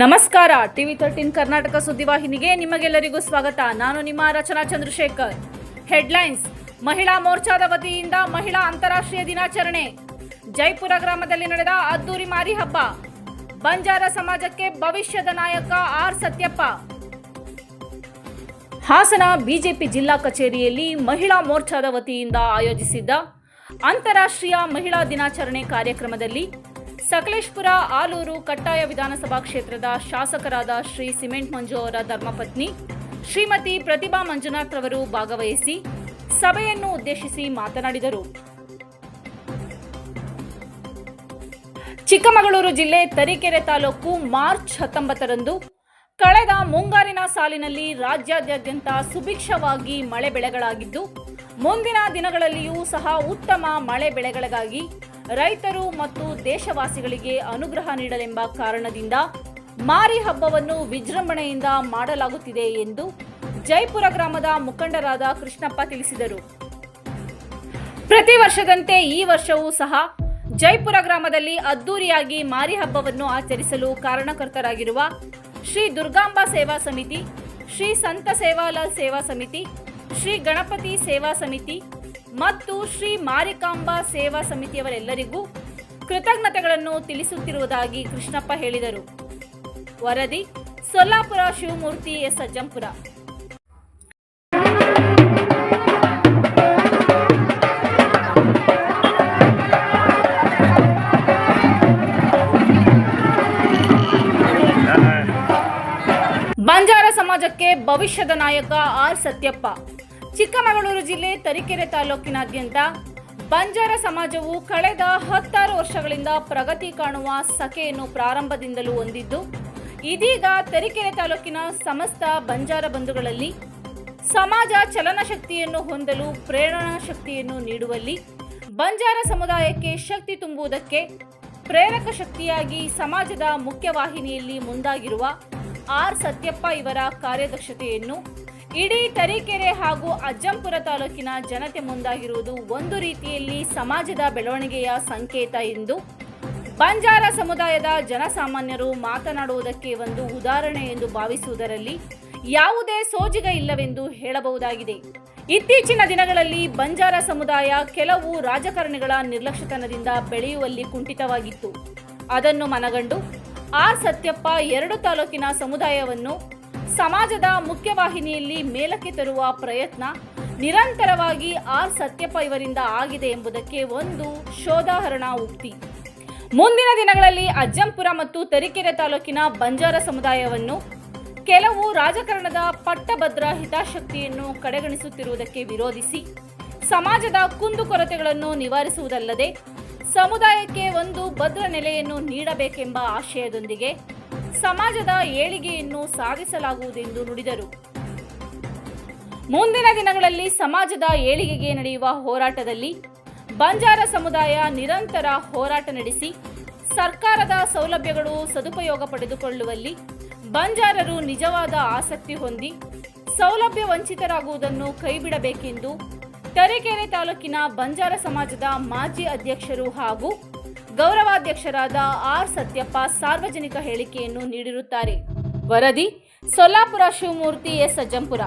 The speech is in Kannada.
ನಮಸ್ಕಾರ. ಟಿವಿ ತರ್ಟೀನ್ ಕರ್ನಾಟಕ ಸುದ್ದಿವಾಹಿನಿಗೆ ನಿಮಗೆಲ್ಲರಿಗೂ ಸ್ವಾಗತ. ನಾನು ನಿಮ್ಮ ರಚನಾ ಚಂದ್ರಶೇಖರ್. ಹೆಡ್ಲೈನ್ಸ್. ಮಹಿಳಾ ಮೋರ್ಚಾದ ವತಿಯಿಂದ ಮಹಿಳಾ ಅಂತಾರಾಷ್ಟ್ರೀಯ ದಿನಾಚರಣೆ. ಜೈಪುರ ಗ್ರಾಮದಲ್ಲಿ ನಡೆದ ಅದ್ದೂರಿ ಮಾರಿ ಹಬ್ಬ. ಬಂಜಾರ ಸಮಾಜಕ್ಕೆ ಭವಿಷ್ಯದ ನಾಯಕ ಆರ್ ಸತ್ಯಪ್ಪ. ಹಾಸನ ಬಿಜೆಪಿ ಜಿಲ್ಲಾ ಕಚೇರಿಯಲ್ಲಿ ಮಹಿಳಾ ಮೋರ್ಚಾದ ವತಿಯಿಂದ ಆಯೋಜಿಸಿದ್ದ ಅಂತಾರಾಷ್ಟ್ರೀಯ ಮಹಿಳಾ ದಿನಾಚರಣೆ ಕಾರ್ಯಕ್ರಮದಲ್ಲಿ ಸಕಲೇಶ್ಪುರ ಆಲೂರು ಕಟ್ಟಾಯ ವಿಧಾನಸಭಾ ಕ್ಷೇತ್ರದ ಶಾಸಕರಾದ ಶ್ರೀ ಸಿಮೆಂಟ್ ಮಂಜು ಅವರ ಧರ್ಮಪತ್ನಿ ಶ್ರೀಮತಿ ಪ್ರತಿಭಾ ಮಂಜುನಾಥ್ ರವರು ಭಾಗವಹಿಸಿ ಸಭೆಯನ್ನು ಉದ್ದೇಶಿಸಿ ಮಾತನಾಡಿದರು. ಚಿಕ್ಕಮಗಳೂರು ಜಿಲ್ಲೆ ತರೀಕೆರೆ ತಾಲೂಕು ಮಾರ್ಚ್ ಹತ್ತೊಂಬತ್ತರಂದು ಕಳೆದ ಮುಂಗಾರಿನ ಸಾಲಿನಲ್ಲಿ ರಾಜ್ಯಾದ್ಯಂತ ಸುಭಿಕ್ಷವಾಗಿ ಮಳೆ ಬೆಳೆಗಳಾಗಿದ್ದು, ಮುಂದಿನ ದಿನಗಳಲ್ಲಿಯೂ ಸಹ ಉತ್ತಮ ಮಳೆ ಬೆಳೆಗಳಿಗಾಗಿ ರೈತರು ಮತ್ತು ದೇಶವಾಸಿಗಳಿಗೆ ಅನುಗ್ರಹ ನೀಡಲೆಂಬ ಕಾರಣದಿಂದ ಮಾರಿ ಹಬ್ಬವನ್ನು ವಿಜೃಂಭಣೆಯಿಂದ ಮಾಡಲಾಗುತ್ತಿದೆ ಎಂದು ಜೈಪುರ ಗ್ರಾಮದ ಮುಖಂಡರಾದ ಕೃಷ್ಣಪ್ಪ ತಿಳಿಸಿದರು. ಪ್ರತಿ ವರ್ಷದಂತೆ ಈ ವರ್ಷವೂ ಸಹ ಜೈಪುರ ಗ್ರಾಮದಲ್ಲಿ ಅದ್ದೂರಿಯಾಗಿ ಮಾರಿ ಹಬ್ಬವನ್ನು ಆಚರಿಸಲು ಕಾರಣಕರ್ತರಾಗಿರುವ ಶ್ರೀ ದುರ್ಗಾಂಬಾ ಸೇವಾ ಸಮಿತಿ, ಶ್ರೀ ಸಂತ ಸೇವಾಲಾಲ್ ಸೇವಾ ಸಮಿತಿ, ಶ್ರೀ ಗಣಪತಿ ಸೇವಾ ಸಮಿತಿ ಮತ್ತು ಶ್ರೀ ಮಾರಿಕಾಂಬಾ ಸೇವಾ ಸಮಿತಿಯವರೆಲ್ಲರಿಗೂ ಕೃತಜ್ಞತೆಗಳನ್ನು ತಿಳಿಸುತ್ತಿರುವುದಾಗಿ ಕೃಷ್ಣಪ್ಪ ಹೇಳಿದರು. ವರದಿ, ಸೊಲ್ಲಾಪುರ ಶಿವಮೂರ್ತಿ ಎಸ್. ಅಜ್ಜಂಪುರ. ಬಂಜಾರ ಸಮಾಜಕ್ಕೆ ಭವಿಷ್ಯದ ನಾಯಕ ಆರ್. ಸತ್ಯಪ್ಪ. ಚಿಕ್ಕಮಗಳೂರು ಜಿಲ್ಲೆ ತರೀಕೆರೆ ತಾಲೂಕಿನಾದ್ಯಂತ ಬಂಜಾರ ಸಮಾಜವು ಕಳೆದ ಹತ್ತಾರು ವರ್ಷಗಳಿಂದ ಪ್ರಗತಿ ಕಾಣುವ ಸಖೆಯನ್ನು ಪ್ರಾರಂಭದಿಂದಲೂ ಹೊಂದಿದ್ದು, ಇದೀಗ ತರೀಕೆರೆ ತಾಲೂಕಿನ ಸಮಸ್ತ ಬಂಜಾರ ಬಂಧುಗಳಲ್ಲಿ ಸಮಾಜ ಚಲನಶಕ್ತಿಯನ್ನು ಹೊಂದಲು ಪ್ರೇರಣಾ ಶಕ್ತಿಯನ್ನು ನೀಡುವಲ್ಲಿ ಬಂಜಾರ ಸಮುದಾಯಕ್ಕೆ ಶಕ್ತಿ ತುಂಬುವುದಕ್ಕೆ ಪ್ರೇರಕ ಶಕ್ತಿಯಾಗಿ ಸಮಾಜದ ಮುಖ್ಯವಾಹಿನಿಯಲ್ಲಿ ಮುಂದಾಗಿರುವ ಆರ್ ಸತ್ಯಪ್ಪ ಇವರ ಕಾರ್ಯದಕ್ಷತೆಯನ್ನು ಇಡೀ ತರೀಕೆರೆ ಹಾಗೂ ಅಜ್ಜಂಪುರ ತಾಲೂಕಿನ ಜನತೆ ಮುಂದಾಗಿರುವುದು ಒಂದು ರೀತಿಯಲ್ಲಿ ಸಮಾಜದ ಬೆಳವಣಿಗೆಯ ಸಂಕೇತ ಎಂದು. ಬಂಜಾರ ಸಮುದಾಯದ ಜನಸಾಮಾನ್ಯರು ಮಾತನಾಡುವುದಕ್ಕೆ ಒಂದು ಉದಾಹರಣೆ ಎಂದು ಭಾವಿಸುವುದರಲ್ಲಿ ಯಾವುದೇ ಸೋಜಿಗ ಇಲ್ಲವೆಂದು ಹೇಳಬಹುದಾಗಿದೆ. ಇತ್ತೀಚಿನ ದಿನಗಳಲ್ಲಿ ಬಂಜಾರ ಸಮುದಾಯ ಕೆಲವು ರಾಜಕಾರಣಿಗಳ ನಿರ್ಲಕ್ಷ್ಯತನದಿಂದ ಬೆಳೆಯುವಲ್ಲಿ ಕುಂಠಿತವಾಗಿತ್ತು. ಅದನ್ನು ಮನಗಂಡು, ಆರ್ ಸತ್ಯಪ್ಪ ಎರಡು ತಾಲೂಕಿನ ಸಮುದಾಯವನ್ನು ಸಮಾಜದ ಮುಖ್ಯವಾಹಿನಿಯಲ್ಲಿ ಮೇಲಕ್ಕೆ ತರುವ ಪ್ರಯತ್ನ ನಿರಂತರವಾಗಿ ಆರ್ ಸತ್ಯಪ್ಪ ಇವರಿಂದ ಆಗಿದೆ ಎಂಬುದಕ್ಕೆ ಒಂದು ಶೋಧಾಹರಣ ಉಕ್ತಿ. ಮುಂದಿನ ದಿನಗಳಲ್ಲಿ ಅಜ್ಜಂಪುರ ಮತ್ತು ತರೀಕೆರೆ ತಾಲೂಕಿನ ಬಂಜಾರ ಸಮುದಾಯವನ್ನು ಕೆಲವು ರಾಜಕಾರಣದ ಪಟ್ಟಭದ್ರ ಹಿತಾಸಕ್ತಿಯನ್ನು ಕಡೆಗಣಿಸುತ್ತಿರುವುದಕ್ಕೆ ವಿರೋಧಿಸಿ ಸಮಾಜದ ಕುಂದುಕೊರತೆಗಳನ್ನು ನಿವಾರಿಸುವುದಲ್ಲದೆ ಸಮುದಾಯಕ್ಕೆ ಒಂದು ಭದ್ರ ನೆಲೆಯನ್ನು ನೀಡಬೇಕೆಂಬ ಆಶಯದೊಂದಿಗೆ ಸಮಾಜದ ಏಳಿಗೆಯನ್ನು ಸಾಧಿಸಲಾಗುವುದೆಂದು ನುಡಿದರು. ಮುಂದಿನ ದಿನಗಳಲ್ಲಿ ಸಮಾಜದ ಏಳಿಗೆಗೆ ನಡೆಯುವ ಹೋರಾಟದಲ್ಲಿ ಬಂಜಾರ ಸಮುದಾಯ ನಿರಂತರ ಹೋರಾಟ ನಡೆಸಿ, ಸರ್ಕಾರದ ಸೌಲಭ್ಯಗಳು ಸದುಪಯೋಗ ಪಡೆದುಕೊಳ್ಳುವಲ್ಲಿ ಬಂಜಾರರು ನಿಜವಾದ ಆಸಕ್ತಿ ಹೊಂದಿ, ಸೌಲಭ್ಯ ವಂಚಿತರಾಗುವುದನ್ನು ಕೈಬಿಡಬೇಕೆಂದು ತರೀಕೆರೆ ತಾಲೂಕಿನ ಬಂಜಾರ ಸಮಾಜದ ಮಾಜಿ ಅಧ್ಯಕ್ಷರು ಹಾಗೂ ಗೌರವಾಧ್ಯಕ್ಷರಾದ ಆರ್ ಸತ್ಯಪ್ಪ ಸಾರ್ವಜನಿಕ ಹೇಳಿಕೆಯನ್ನು ನೀಡಿರುತ್ತಾರೆ. ವರದಿ ಸೊಲ್ಲಾಪುರ ಶಿವಮೂರ್ತಿ ಎಸ್ ಅಜ್ಜಂಪುರ